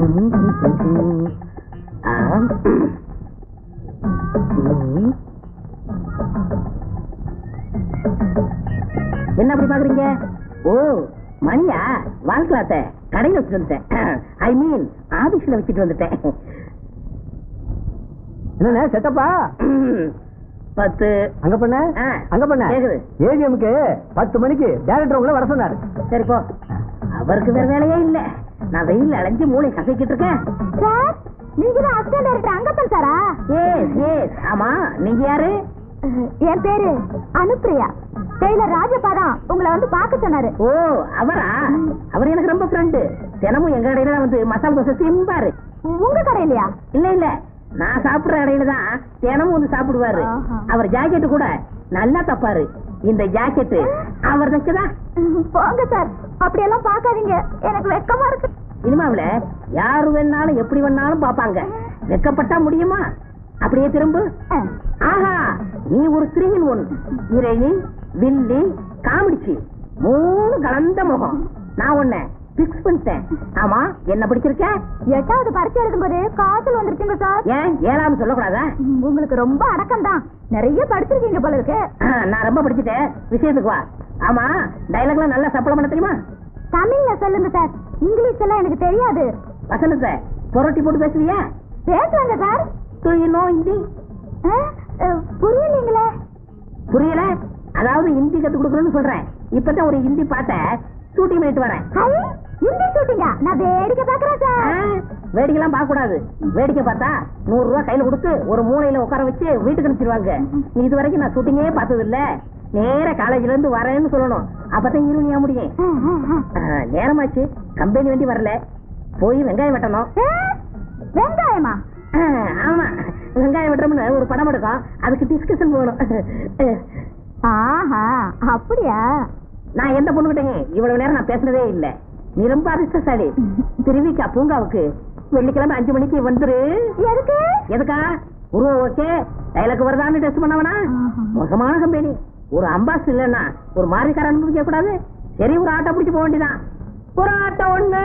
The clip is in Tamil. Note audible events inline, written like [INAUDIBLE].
என்ன அப்படி பாக்குறீங்க? ஓ மணியா? வாழ்க்கலாத்த. கடையில வச்சுட்டு வந்துட்டேன். ஐ மீன் ஆபீஸ்ல வச்சுட்டு வந்துட்டேன். என்னண்ணே செட்டப்பா? [CLEARS THROAT] பத்து. அங்க பண்ண. அங்க பண்ண. ஏவிஎம்க்கு பத்து மணிக்கு டேரக்டர் உங்களை வர சொன்னாரு. சரி போ. அவருக்கு வேற வேலையே இல்ல. நான் வெயில் அலைஞ்சு மூளை கசக்கிட்டு இருக்கேன். சார் நீங்க தான் அசிஸ்டன்ட் டைரக்டர் அங்கப்பன் சாரா? ஏஸ் ஏஸ் ஆமா நீங்க யாரு? என் பேரு அனுப்பிரியா. டெய்லர் ராஜப்பா தான் உங்களை வந்து பார்க்க சொன்னாரு. ஓ அவரா? அவர் எனக்கு ரொம்ப ஃப்ரெண்டு தினமும் எங்க கடையில தான் வந்து மசாலா தோசை திம்பாரு உங்க கடையிலயா? இல்ல இல்ல. நான் சாப்பிடுற கடையில தான் தினமும் வந்து சாப்பிடுவாரு. அவர் ஜாக்கெட் கூட நல்லா தப்பாரு. இந்த ஜாக்கெட் அவர் தைச்சதான் போங்க சார். அப்படியெல்லாம் பார்க்காதீங்க. எனக்கு வெக்கமா இருக்கு. இனிமாவுல யாரு வேணாலும் எப்படி வேணாலும் பாப்பாங்க வெக்கப்பட்டா முடியுமா? அப்படியே திரும்ப. ஆஹா நீ ஒரு த்ரீயின் ஒன் இரணி வில்லி காமிடிச்சு. மூணு கலந்த முகம். நான் உன்னை பிக்ஸ் பண்ணிட்டேன். ஆமா என்ன பிடிச்சிருக்க? எட்டாவது பரிச்சை எழுதும்போது காய்ச்சல் வந்துருச்சுங்க சார். ஏன் ஏழாம் சொல்லக்கூடாதா? உங்களுக்கு ரொம்ப அடக்கம் தான் நிறைய படிச்சிருக்கீங்க போல இருக்கு. நான் ரொம்ப படிச்சுட்டேன். விஷயத்துக்கு வா. ஆமா டைலாக்லாம் நல்லா சப்பளம் பண்ண தெரியுமா? தமிழ்ல சொல்லுங்க சார். இங்கிலீஷ் எல்லாம் எனக்கு தெரியாது. வசனத்தை புரட்டி போட்டு பேசுவியா? பேசுவாங்க sir. Do you know Hindi புரியலீங்களே. புரியல? அதாவது ஹிந்தி கத்து கொடுக்குறேன்னு சொல்றேன். இப்பதான் ஒரு ஹிந்தி பாட்ட ஷூட்டிங் பண்ணிட்டு வரேன். ஹிந்தி ஷூட்டிங்கா நான் வேடிக்கை பாக்குறேன் சார். வேடிக்கைலாம் பார்க்க கூடாது வேடிக்கை பார்த்தா நூறு ரூபாய் கையில கொடுத்து ஒரு மூலையில உட்கார வச்சு வீட்டுக்கு அனுப்பிச்சிருவாங்க. நீ இது வரைக்கும் நான் ஷூட்டிங்கே பார்த்தது இல்ல நேர காலேஜ்ல இருந்து வரேன்னு சொல்லணும். அப்பதான் இருணியா முடியும் நேரமாச்சு. கம்பெனி வண்டி வரல. போய் வெங்காயம் வெட்டணும். வெங்காயமா? ஆமா. வெங்காயம் வெட்டுறோம்னு ஒரு படம் எடுக்கும் அதுக்கு டிஸ்கஷன் போகணும். ஆஹா அப்படியா? நான் எந்த பொண்ணுகிட்டங்க இவ்வளவு நேரம் நான் பேசுனதே இல்ல. நீ ரொம்ப அதிர்ஷ்டசாலி. திருவிக்கா பூங்காவுக்கு. வெள்ளிக்கிழமை அஞ்சு மணிக்கு வந்துரு. எதுக்கு? எதுக்கா? உருவம் ஓகே டைலாக் வருதான்னு டெஸ்ட் பண்ணவனா. மோசமான கம்பெனி ஒரு அம்பாஸ் இல்லைன்னா ஒரு மாறிக்கார அனுபவிக்க கூடாது சரி ஒரு ஆட்டோ பிடிச்சு போக வேண்டியதான் ஒரு ஆட்டோ ஒண்ணு.